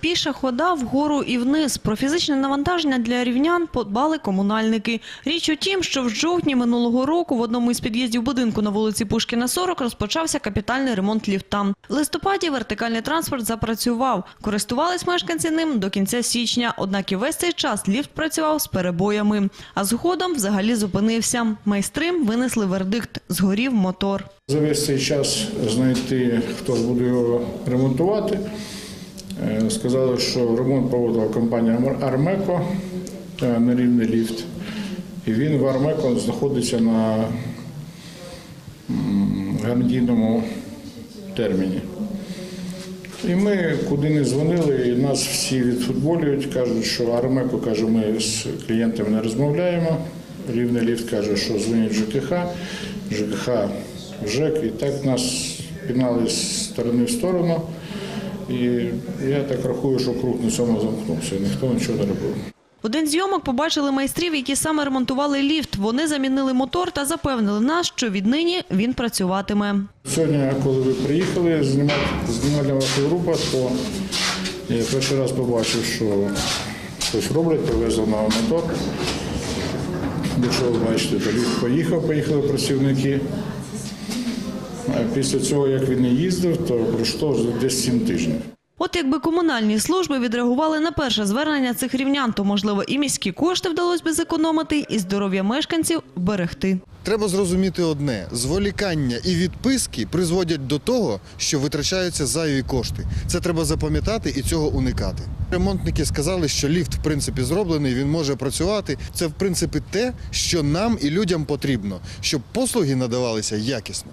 Піша хода вгору і вниз. Про фізичне навантаження для рівнян подбали комунальники. Річ у тім, що в жовтні минулого року в одному із під'їздів будинку на вулиці Пушкіна 40 розпочався капітальний ремонт ліфта. В листопаді вертикальний транспорт запрацював. Користувались мешканці ним до кінця січня. Однак і весь цей час ліфт працював з перебоями. А згодом взагалі зупинився. Майстри винесли вердикт – згорів мотор. За весь цей час знайти, хто ж буде його ремонтувати. Е, Сказали, що ремонт проводила компанія Армеко е, на рівний ліфт. І він в Армеко знаходиться на гарантійному терміні. І ми куди не дзвонили, і нас всі відфутболюють, кажуть, що Армеко каже, ми з клієнтами не розмовляємо. Рівний ліфт каже, що дзвонять ЖКХ, ЖКХ ЖЕК, і так нас пінали з сторони в сторону. І я так рахую, що круг на цьому замкнувся. Ніхто нічого не робив. Один зйомок побачили майстрів, які саме ремонтували ліфт. Вони замінили мотор та запевнили нас, що віднині він працюватиме. Сьогодні, коли ви приїхали знімати знімальна ваша група, то я перший раз побачив, що щось роблять, привезли новий мотор. Ви бачите, то ліфт поїхав, поїхали працівники. А після цього, як він не їздив, то пройшло десь 7 тижнів. От якби комунальні служби відреагували на перше звернення цих рівнян, то, можливо, і міські кошти вдалося би зекономити, і здоров'я мешканців вберегти. Треба зрозуміти одне: зволікання і відписки призводять до того, що витрачаються зайві кошти. Це треба запам'ятати і цього уникати. Ремонтники сказали, що ліфт в принципі зроблений, він може працювати. Це в принципі те, що нам і людям потрібно, щоб послуги надавалися якісно.